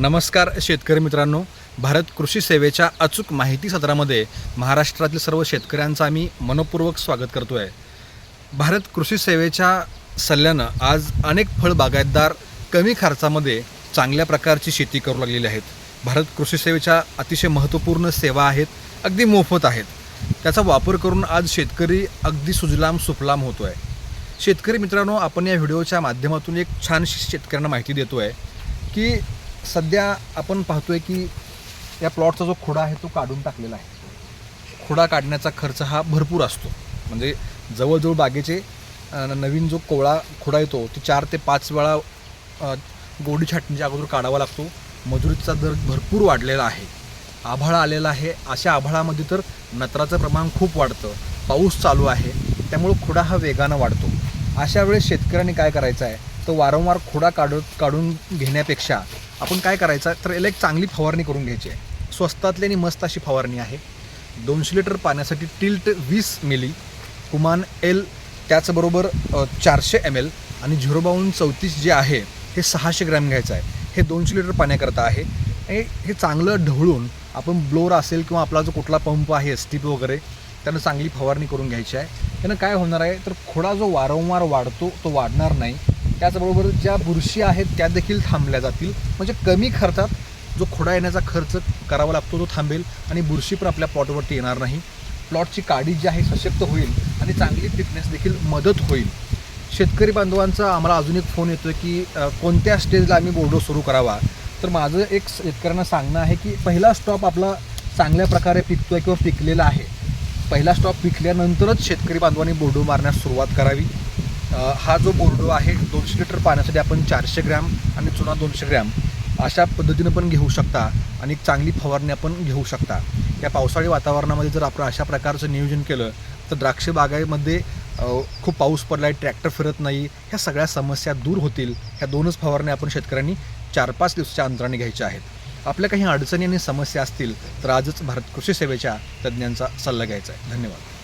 नमस्कार शेतकरी मित्रांनो. भारत कृषी सेवेच्या अचूक माहिती सत्रामध्ये महाराष्ट्रातील सर्व शेतकऱ्यांचं आम्ही मनपूर्वक स्वागत करतो आहे भारत कृषी सेवेच्या सल्ल्यानं आज अनेक फळ बागायतदार कमी खर्चामध्ये चांगल्या प्रकारची शेती करू लागलेली आहेत. भारत कृषी सेवेच्या अतिशय महत्त्वपूर्ण सेवा आहेत अगदी मोफत आहेत. त्याचा वापर करून आज शेतकरी अगदी सुजलाम सुफलाम होतो आहे शेतकरी मित्रांनो आपण या व्हिडिओच्या माध्यमातून एक छानशी शेतकऱ्यांना माहिती देतो आहे की सध्या आपण पाहतोय की या प्लॉटचा जो खुडा आहे तो काढून टाकलेला आहे. खुडा काढण्याचा खर्च हा भरपूर असतो. म्हणजे जवळजवळ बागेचे नवीन जो कोवळा खुडा येतो ते चार ते पाच वेळा गोडी छाटणीच्या अगोदर काढावा लागतो. मजुरीचा दर भरपूर वाढलेला आहे. आभाळ आलेला आहे. अशा आभाळामध्ये तर नत्राचं प्रमाण खूप वाढतं. पाऊस चालू आहे. त्यामुळं खुडा हा वेगानं वाढतो. अशा वेळेस शेतकऱ्यांनी काय करायचं आहे तर वारंवार खुडा काढत काढून घेण्यापेक्षा आपण काय करायचं तर याला एक चांगली फवारणी करून घ्यायची आहे. स्वस्तातली आणि मस्त अशी फवारणी आहे. दोनशे लिटर पाण्यासाठी टिल्ट वीस मिली कुमान एल त्याचबरोबर चारशे एम एल आणि झिरो बावन्न चौतीस जे आहे हे सहाशे ग्रॅम घ्यायचं आहे. हे दोनशे लिटर पाण्याकरता आहे. हे चांगलं ढवळून आपण ब्लोअर असेल किंवा आपला जो कुठला पंप आहे एस टी पी वगैरे त्यानं चांगली फवारणी करून घ्यायची आहे. त्यानं काय होणार आहे तर खोडा जो वारंवार वाढतो तो वाढणार नाही. त्याचबरोबर ज्या बुरशी आहेत त्या देखील थांबल्या जातील. म्हणजे कमी खर्चात जो खोडा येण्याचा खर्च करावा लागतो तो थांबेल आणि बुरशी पण आपल्या प्लॉटवरती येणार नाही. प्लॉटची काडी जी आहे सशक्त होईल आणि चांगली फिटनेस देखील मदत होईल. शेतकरी बांधवांचा आम्हाला अजून एक फोन येतो की कोणत्या स्टेजला आम्ही बोर्डो सुरू करावा? तर माझं एक शेतकऱ्यांना सांगणं आहे की पहिला स्टॉप आपला चांगल्या प्रकारे पिकतोय किंवा पिकलेला आहे. पहिला स्टॉप पिकल्यानंतरच शेतकरी बांधवांनी बोर्डो मारण्यास सुरुवात करावी. हा जो बोर्डो आहे दोनशे लिटर पाण्यासाठी आपण चारशे ग्रॅम आणि चुना दोनशे ग्रॅम अशा पद्धतीनं पण घेऊ शकता आणि एक चांगली फवारणी आपण घेऊ शकता. या पावसाळी वातावरणामध्ये जर आपण अशा प्रकारचं नियोजन केलं तर द्राक्ष बागायमध्ये खूप पाऊस पडला आहे ट्रॅक्टर फिरत नाही ह्या सगळ्या समस्या दूर होतील ह्या दोनच फवारण्या आपण शेतकऱ्यांनी चार पाच दिवसाच्या अंतराने घ्यायच्या आहेत. आपल्या काही अडचणी आणि समस्या असतील तर आजच भारत कृषी सेवेच्या तज्ज्ञांचा सल्ला घ्यायचा आहे. धन्यवाद.